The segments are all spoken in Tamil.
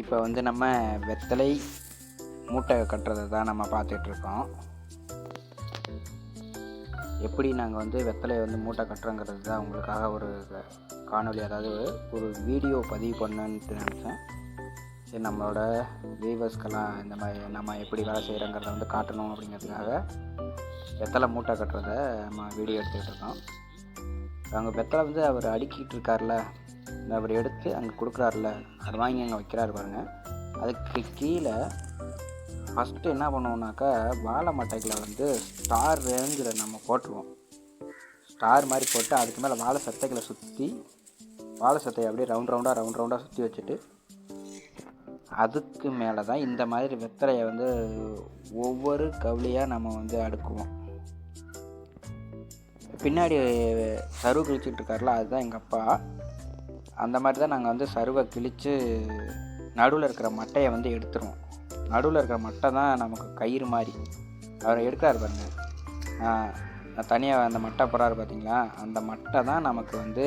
இப்போ வந்து நம்ம வெத்தலை மூட்டை கட்டுறதை தான் நம்ம பார்த்துட்ருக்கோம். எப்படி நாங்கள் வந்து வெத்தலையை வந்து மூட்டை கட்டுறோங்கிறது தான் உங்களுக்காக ஒரு காணொலி அதாவது ஒரு வீடியோ பதிவு பண்ணுன்ட்டு நினச்சேன். சரி நம்மளோட வீவர்ஸ்க்கெல்லாம் இந்த மாதிரி நம்ம எப்படி வேலை செய்கிறோங்கிறத வந்து காட்டணும் அப்படிங்கிறதுக்காக வெத்தலை மூட்டை கட்டுறத நம்ம வீடியோ எடுத்துக்கிட்டு இருக்கோம். அங்கே வெத்தலை வந்து அவர் அடுக்கிட்டு இருக்கார்ல அவர் எடுத்து அங்கே கொடுக்குறாருல அதை வாங்கி அங்கே வைக்கிறாரு பாருங்க. அதுக்கு கீழே ஃபஸ்ட்டு என்ன பண்ணுவோம்னாக்கா வாழை மட்டைகளை வந்து ஸ்டார் ரேஞ்சில் நம்ம போட்டுருவோம். ஸ்டார் மாதிரி போட்டு அதுக்கு மேலே வாழை சத்தைகளை சுற்றி வாழை சத்தையை அப்படியே ரவுண்ட் ரவுண்டாக ரவுண்ட் ரவுண்டாக சுற்றி வச்சுட்டு அதுக்கு மேலே தான் இந்த மாதிரி வெத்தலையை வந்து ஒவ்வொரு கவுளியாக நம்ம வந்து அடுக்குவோம். பின்னாடி சருவு கிழிச்சிட்டு இருக்கார்ல அதுதான் எங்கள் அப்பா. அந்த மாதிரி தான் நாங்கள் வந்து சருவை கிழித்து நடுவில் இருக்கிற மட்டையை வந்து எடுத்துருவோம். நடுவில் இருக்கிற மட்டை தான் நமக்கு கயிறு மாதிரி. அவர் எடுக்கிறார் பாருங்க. தனியாக அந்த மட்டை போகிறாரு பார்த்தீங்களா அந்த மட்டை தான் நமக்கு வந்து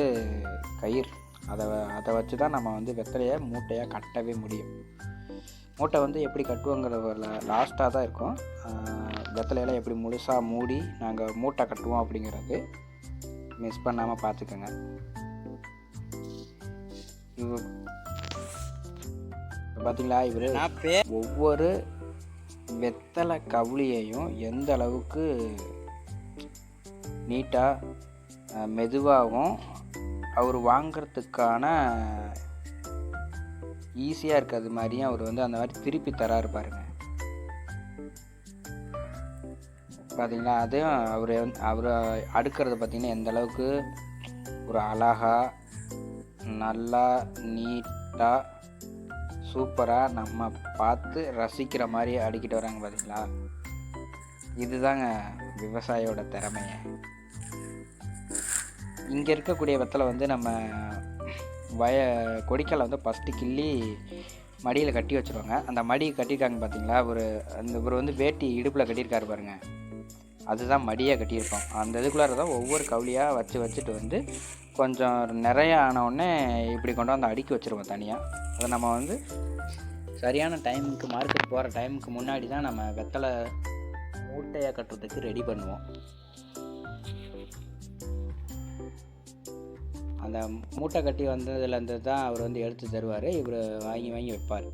கயிறு. அதை அதை வச்சு தான் நம்ம வந்து வெத்தலையை மூட்டையாக கட்டவே முடியும். மூட்டை வந்து எப்படி கட்டுவோங்கிறத லாஸ்ட்டாக தான் இருக்கும். வெத்தலையெல்லாம் எப்படி முழுசாக மூடி நாங்கள் மூட்டை கட்டுவோம் அப்படிங்கிறது மிஸ் பண்ணாமல் பார்த்துக்கோங்க பார்த்தீங்களா இவர்? ஒவ்வொரு வெத்தலை கவுளியையும் எந்த அளவுக்கு நீட்டாக மெதுவாகவும் அவர் வாங்கிறதுக்கான ஈஸியாக இருக்கிறது மாதிரியும் அவர் வந்து அந்த மாதிரி திருப்பி தராரு பாருங்க. பார்த்தீங்களா அதையும் அவர் அவர் அடுக்கிறது பார்த்திங்கன்னா எந்த அளவுக்கு ஒரு அழகாக நல்லா நீட்டாக சூப்பராக நம்ம பார்த்து ரசிக்கிற மாதிரி அடிக்கிட்டு வராங்க பார்த்தீங்களா இதுதாங்க விவசாயியோட திறமையை. இங்கே இருக்கக்கூடிய வெத்தலை வந்து நம்ம வய கொடிக்கலை வந்து ஃபஸ்ட்டு கிள்ளி மடியில் கட்டி வச்சுருவாங்க. அந்த மடி கட்டியிருக்காங்க பார்த்தீங்களா ஒரு அந்த இவர் வந்து வேட்டி இடுப்பில் கட்டியிருக்காரு பாருங்கள் அதுதான் மடியாக கட்டியிருக்கோம் அந்த இதுக்குள்ளார தான் ஒவ்வொரு கவுளியாக வச்சு வச்சுட்டு வந்து கொஞ்சம் நிறைய ஆனவுடனே இப்படி கொண்டு வந்து அடுக்கி வச்சுருவோம் தனியாக அதை நம்ம வந்து சரியான டைமுக்கு மார்க்கெட் போகிற டைமுக்கு முன்னாடி தான் நம்ம வெத்தலை மூட்டையாக கட்டுறதுக்கு ரெடி பண்ணுவோம். அந்த மூட்டை கட்டி வந்ததுலேருந்து தான் அவர் வந்து எடுத்து தருவார். இவர் வாங்கி வாங்கி வைப்பார்.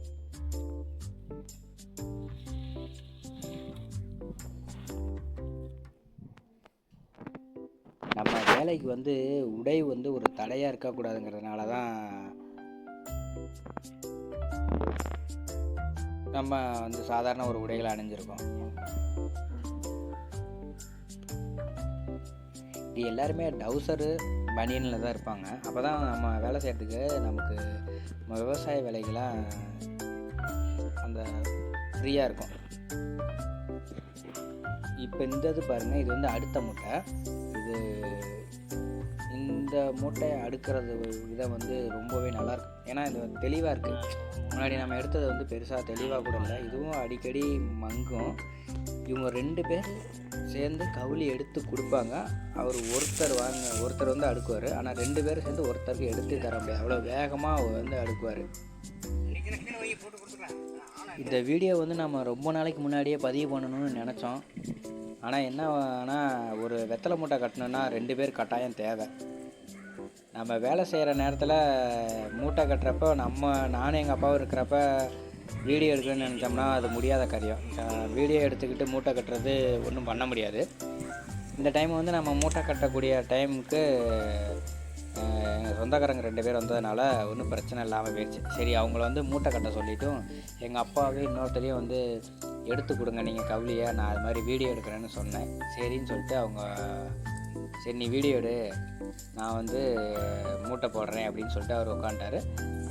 வேலைக்கு வந்து உடை வந்து ஒரு தடையாக இருக்கக்கூடாதுங்கிறதுனால தான் நம்ம வந்து சாதாரண ஒரு உடைகளை அணிஞ்சிருக்கோம். இது எல்லாருமே டவுசரு பனியனில் தான் இருப்பாங்க. அப்போ தான் நம்ம வேலை செய்கிறதுக்கு நமக்கு நம்ம விவசாய வேலைகளாக அந்த ஃப்ரீயாக இருக்கும். இப்போ இந்த இது பாருங்கள் இது வந்து அடுத்த மூட்டை. இது இந்த மூட்டையை அடுக்கிறது இதை வந்து ரொம்பவே நல்லாயிருக்கு ஏன்னா இது தெளிவாக இருக்குது முன்னாடி நம்ம எடுத்தது வந்து பெருசாக தெளிவாக கூட இல்லை. இதுவும் அடிக்கடி மங்கும். இவங்க ரெண்டு பேர் சேர்ந்து கவுளி எடுத்து கொடுப்பாங்க. அவர் ஒருத்தர் வாங்க ஒருத்தர் வந்து அடுக்குவார். ஆனால் ரெண்டு பேரும் சேர்ந்து ஒருத்தருக்கு எடுத்து தர முடியாது. அவ்வளோ வேகமாக அவர் வந்து அடுக்குவார். இந்த வீடியோ வந்து நம்ம ரொம்ப நாளைக்கு முன்னாடியே பதிவு பண்ணணும்னு நினச்சோம். ஆனால் என்ன ஆனால் ஒரு வெத்தலை மூட்டை கட்டணுன்னா ரெண்டு பேர் கட்டாயம் தேவை. நம்ம வேலை செய்கிற நேரத்தில் மூட்டை கட்டுறப்போ நம்ம நானும் எங்கள் அப்பாவும் இருக்கிறப்ப வீடியோ எடுக்கணும்னு நினச்சோம்னா அது முடியாத காரியம். வீடியோ எடுத்துக்கிட்டு மூட்டை கட்டுறது ஒன்றும் பண்ண முடியாது. இந்த டைம் வந்து நம்ம மூட்டை கட்டக்கூடிய டைமுக்கு எங்கள் சொந்தக்காரங்க ரெண்டு பேர் வந்ததுனால ஒன்றும் பிரச்சனை இல்லாமல் போயிடுச்சு. சரி அவங்கள வந்து மூட்டை கட்ட சொல்லிட்டும் எங்கள் அப்பாவே இன்னொருத்தரையும் வந்து எடுத்து கொடுங்க நீங்கள் கவுளியை நான் அது மாதிரி வீடியோ எடுக்கிறேன்னு சொன்னேன். சரின்னு சொல்லிட்டு அவங்க சரி நீ வீடியோ எடு நான் வந்து மூட்டை போடுறேன் அப்படின்னு சொல்லிட்டு அவர் உட்காந்துட்டார்.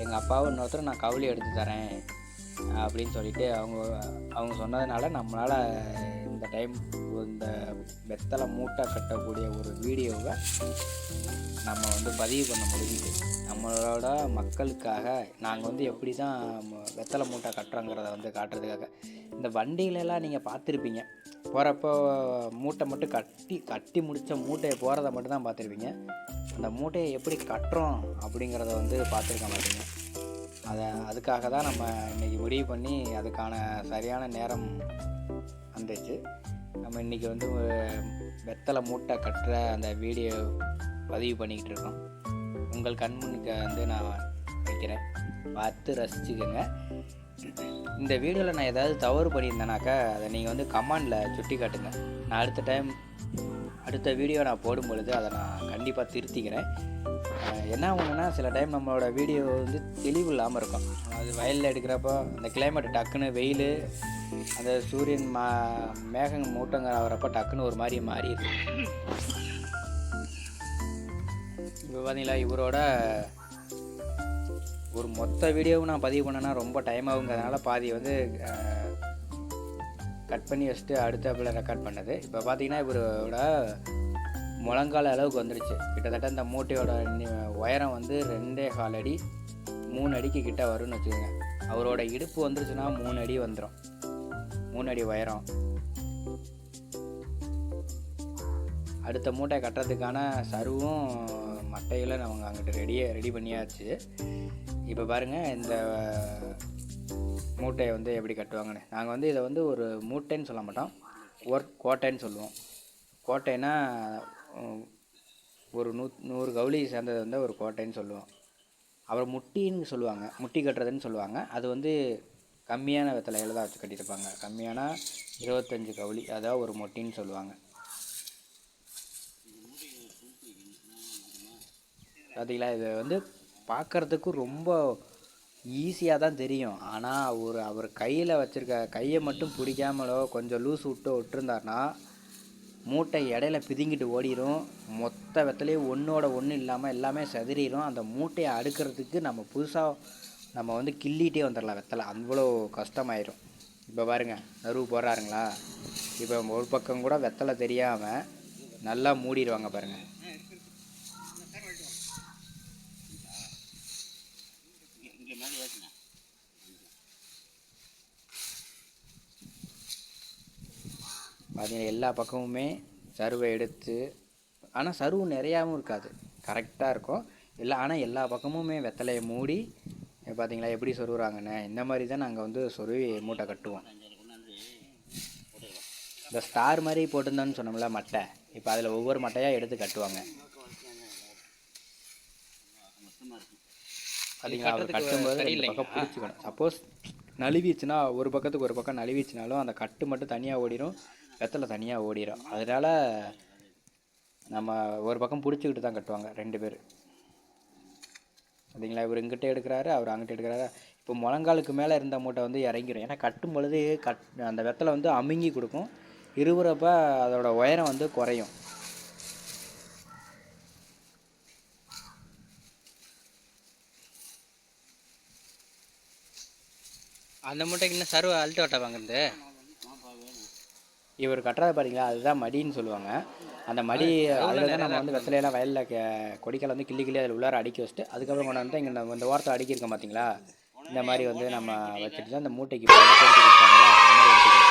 எங்கள் அப்பாவும் இன்னொருத்தர் நான் கவுளி எடுத்து தரேன் அப்படின்னு சொல்லிட்டு அவங்க அவங்க சொன்னதுனால நம்மளால் இந்த டைம் இந்த வெத்தலை மூட்டை கட்டக்கூடிய ஒரு வீடியோவை நம்ம வந்து பதிவு பண்ண முடியுது. நம்மளோட மக்களுக்காக நாங்கள் வந்து எப்படி தான் வெத்தலை மூட்டை கட்டுறோங்கிறத வந்து காட்டுறதுக்காக. இந்த வண்டிகளெல்லாம் நீங்கள் பார்த்துருப்பீங்க. போகிறப்போ மூட்டை மட்டும் கட்டி கட்டி முடித்த மூட்டையை போகிறத மட்டும் தான் பார்த்துருப்பீங்க. அந்த மூட்டையை எப்படி கட்டுறோம் அப்படிங்கிறத வந்து பார்த்துருக்க மாட்டீங்க. அதை அதுக்காக தான் நம்ம இன்றைக்கி முடிவு பண்ணி அதுக்கான சரியான நேரம் வந்துச்சு நம்ம இன்றைக்கி வந்து வெத்தலை மூட்டை கட்டுற அந்த வீடியோ பதிவு பண்ணிக்கிட்டு இருக்கோம். உங்கள் கண்முன்னுக்கு வந்து நான் வைக்கிறேன். பார்த்து ரசிச்சுக்கோங்க. இந்த வீடியோவில் நான் ஏதாவது தவறு பண்ணியிருந்தேனாக்கா அதை நீங்கள் வந்து கமெண்டில் சுட்டி காட்டுங்க நான் அடுத்த டைம் அடுத்த வீடியோ நான் போடும் பொழுது அதை நான் கண்டிப்பாக திருத்திக்கிறேன். என்ன ஒன்றுனா சில டைம் நம்மளோட வீடியோ வந்து தெளிவு இல்லாமல் இருக்கும். அது வயலில் எடுக்கிறப்போ அந்த கிளைமேட் டக்குன்னு வெயில் அந்த சூரியன் மா மேகம் மூட்டங்க ஆகிறப்ப டக்குன்னு ஒரு மாதிரி மாறிடுது. இப்போ பார்த்தீங்களா இவரோட ஒரு மொத்த வீடியோவும் நான் பதிவு பண்ணேன்னா ரொம்ப டைம் ஆகுங்கிறதுனால பாதி வந்து கட் பண்ணி வச்சுட்டு அடுத்த ரெக்கார்ட் பண்ணது. இப்போ பார்த்தீங்கன்னா இவரோட முழங்கால அளவுக்கு வந்துருச்சு. கிட்டத்தட்ட இந்த மூட்டையோட உயரம் வந்து ரெண்டே கால் அடி மூணு அடிக்கு கிட்ட வரும்னு வச்சுக்கோங்க. அவரோட இடுப்பு வந்துருச்சுன்னா மூணு அடி வந்துடும் மூணு அடி உயரம். அடுத்த மூட்டை கட்டுறதுக்கான சருவும் மட்டையில் நம்ம அங்கிட்ட ரெடியே ரெடி பண்ணியாச்சு. இப்போ பாருங்கள் இந்த மூட்டையை வந்து எப்படி கட்டுவாங்கன்னு. நாங்கள் வந்து இதை வந்து ஒரு மூட்டைன்னு சொல்ல மாட்டோம். ஒர்க் கோட்டைன்னு சொல்லுவோம். கோட்டைன்னா ஒரு நூ நூறு கவுளி சேர்ந்தது வந்து ஒரு கோட்டைன்னு சொல்லுவோம். அப்புறம் முட்டின்னு சொல்லுவாங்க. முட்டி கட்டுறதுன்னு சொல்லுவாங்க. அது வந்து கம்மியான வெத்தலையில் தான் வச்சு கட்டியிருப்பாங்க. கம்மியான இருபத்தஞ்சு கவுளி அதாவது ஒரு முட்டின்னு சொல்லுவாங்க. பார்த்தீங்களா இது வந்து பார்க்குறதுக்கு ரொம்ப ஈஸியாக தான் தெரியும். ஆனால் ஒரு அவர் கையில் வச்சுருக்க கையை மட்டும் பிடிக்காமலோ கொஞ்சம் லூஸ் விட்டு விட்டுருந்தார்னா மூட்டை இடையில பிதுங்கிட்டு ஓடிரும். மொத்த வெத்தலையும் ஒன்றோட ஒன்று இல்லாமல் எல்லாமே செதறிடும் அந்த மூட்டையை அடுக்கிறதுக்கு நம்ம புதுசாக நம்ம வந்து கிள்ளிகிட்டே வந்துடலாம் வெத்தலை. அவ்வளோ கஷ்டமாயிரும். இப்போ பாருங்க நறுவு போடுறாருங்களா? இப்போ ஒரு பக்கம் கூட வெத்தலை தெரியாமல் நல்லா மூடிடுவாங்க பாருங்கள் பார்த்தீங்கன்னா எல்லா பக்கமுமே சருவை எடுத்து ஆனால் சருவு நிறையாவும் இருக்காது. கரெக்டாக இருக்கும். எல்லா ஆனால் எல்லா பக்கமுமே வெத்தலையை மூடி பார்த்தீங்களா எப்படி சொருகுறாங்கன்னு இந்த மாதிரி தான் நாங்கள் வந்து சொருவி மூட்டை கட்டுவோம். இந்த ஸ்டார் மாதிரி போட்டிருந்தோன்னு சொன்னோம்ல மட்டை. இப்போ அதில் ஒவ்வொரு மட்டையாக எடுத்து கட்டுவாங்க. பார்த்தீங்களா அவர் கட்டும்போது பக்கம் பிடிச்சிக்கணும். சப்போஸ் நழுவிச்சுன்னா ஒரு பக்கத்துக்கு ஒரு பக்கம் நழுவிச்சுனாலும் அந்த கட்டு மட்டும் தனியாக ஓடிடும் வெத்தலை தனியாக ஓடிடும் அதனால நம்ம ஒரு பக்கம் பிடிச்சிக்கிட்டு தான் கட்டுவாங்க ரெண்டு பேர். சரிங்களா? இவர் இங்கிட்ட எடுக்கிறாரு அவர் அங்கிட்ட எடுக்கிறாரு. இப்போ முழங்காலுக்கு மேலே இருந்த மூட்டை வந்து இறங்கிடும் ஏன்னா கட்டும் பொழுது கட் அந்த வெத்தலை வந்து அமுங்கி கொடுக்கும். இருவுறப்ப அதோட உயரம் வந்து குறையும். அந்த மூட்டைக்கு இன்னும் சர்வ அல்ட்டு வட்டை வாங்குறது இவர் கட்டுறத பாத்தீங்களா? அதுதான் மடின்னு சொல்லுவாங்க. அந்த மடி அதில் தான் நம்ம வந்து வெத்தலையெல்லாம் வயலில் கொடிக்கால வந்து கிள்ளி கிள்ளி அதில் உள்ளார அடுக்கி வச்சுட்டு அதுக்கப்புறம் கொண்டு வந்து இங்கே இந்த ஓரத்தில் அடுக்கியிருக்கோம் பார்த்தீங்களா இந்த மாதிரி வந்து நம்ம வச்சுட்டு தான் இந்த மூட்டைக்கு எடுத்து கொடுத்தாங்களா